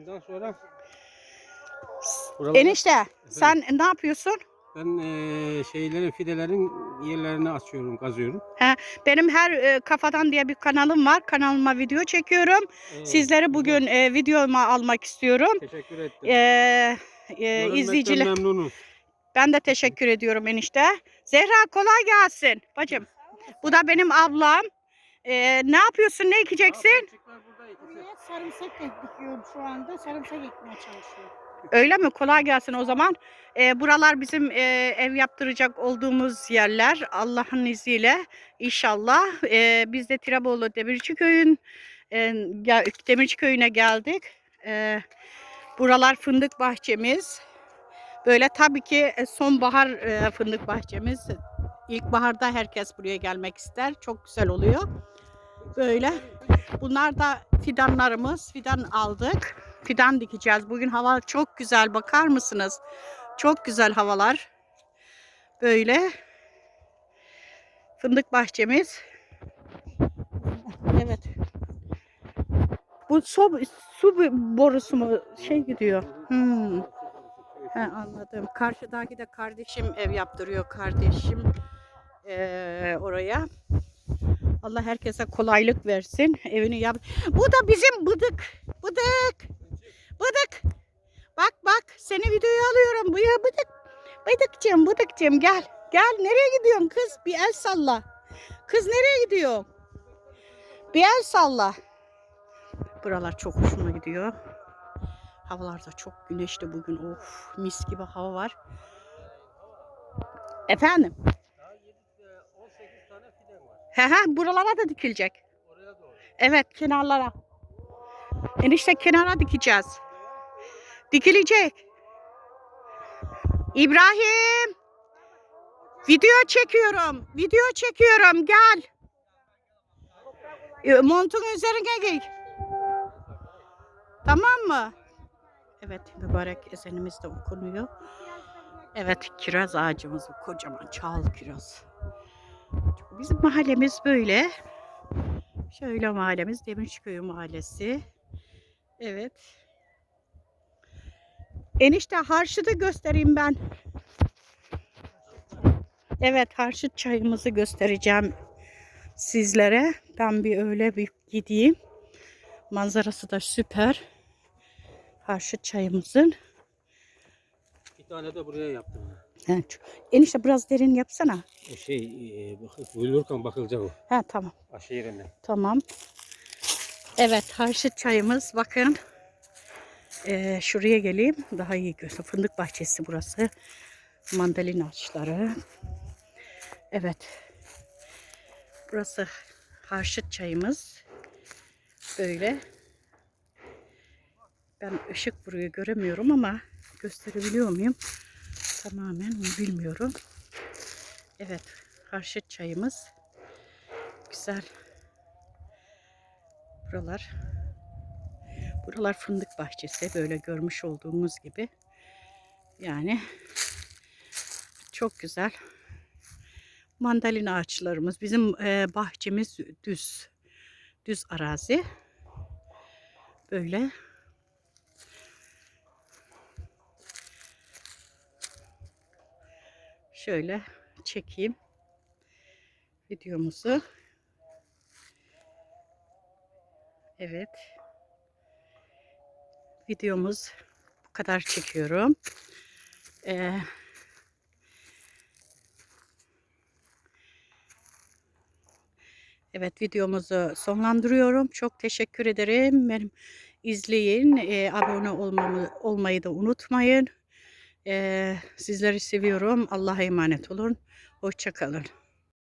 Bundan sonra buralara- Enişte sen ne yapıyorsun? ben eee, şeylerin fidelerin yerlerini açıyorum, kazıyorum. Benim her e, kafadan diye bir kanalım var. Kanalıma video çekiyorum. Ee, Sizleri güzel. bugün e, videoma almak istiyorum. teşekkür ettim. Ee, e, Görünmekten izleyiciler memnunum. ben de teşekkür ediyorum enişte. Zehra kolay gelsin bacım. Bu da benim ablam. Ee, ne yapıyorsun? Ne ekeceksin? Buraya sarımsak dikiyorum şu anda. Sarımsak ekmeye çalışıyorum. Öyle mi? Kolay gelsin o zaman. Ee, buralar bizim e, ev yaptıracak olduğumuz yerler. Allah'ın izniyle inşallah. Ee, biz de Tiraboğlu Demirci Köyün e, Demirci Köyü'ne geldik. Ee, buralar fındık bahçemiz. Böyle tabii ki e, sonbahar e, fındık bahçemiz. İlkbaharda herkes buraya gelmek ister. Çok güzel oluyor. Böyle. Bunlar da fidanlarımız. Fidan aldık. Fidan dikeceğiz. Bugün hava çok güzel. Bakar mısınız? Çok güzel havalar. Böyle. Fındık bahçemiz. Evet. Bu su, su borusu mu şey gidiyor? Hmm. He, anladım. Karşıdaki de kardeşim ev yaptırıyor kardeşim eee, oraya. Allah herkese kolaylık versin. Evini yap. Bu da bizim bıdık. Bıdık. Bıdık. Bak bak seni videoya alıyorum. Bu ya bıdık. Bıdıkcığım bıdıkcığım gel. Gel nereye gidiyorsun kız? Bir el salla. Kız nereye gidiyor? Bir el salla. Buralar çok hoşuma gidiyor. Havalar da çok güneşli bugün. Of mis gibi hava var. Efendim? Daha 18 tane fide var. He he buralara da dikilecek. Oraya doğru. Evet kenarlara. Enişte kenara dikeceğiz. Dikilecek. İbrahim. Video çekiyorum. Video çekiyorum. Gel. E, Montun üzerine giy. Tamam mı? Evet mübarek ezanımız da okunuyor. Evet kiraz ağacımız kocaman çal kiraz. Bizim mahallemiz böyle. Şöyle mahallemiz Demirçköy Mahallesi. Evet. Enişte harçıdı göstereyim ben. Evet harçıt çayımızı göstereceğim sizlere. Ben bir öyle bir gideyim. Manzarası da süper. Harçıt çayımızın. Bir tane de buraya yaptım. Evet. Enişte biraz derin yapsana. O şey, e, bak, buyururken bakılacak o. Ha tamam. Aşı yerine. Tamam. Evet harçlık çayımız bakın. Ee, şuraya geleyim daha iyi göster. Fındık bahçesi burası. Mandalina ağaçları. Evet. Burası harçlık çayımız. Böyle. Ben ışık buraya göremiyorum ama gösterebiliyor muyum? Tamamen bilmiyorum. Evet. Harçlık çayımız. Güzel. Buralar buralar fındık bahçesi böyle görmüş olduğumuz gibi. Yani çok güzel. Mandalina ağaçlarımız. Bizim e, bahçemiz düz. Düz arazi. Böyle. Şöyle çekeyim videomuzu. Evet. Videomuz bu kadar çekiyorum. Ee, evet videomuzu sonlandırıyorum. Çok teşekkür ederim. Benim izleyin. Ee, abone olmamı, olmayı da unutmayın. Ee, sizleri seviyorum. Allah'a emanet olun. Hoşçakalın.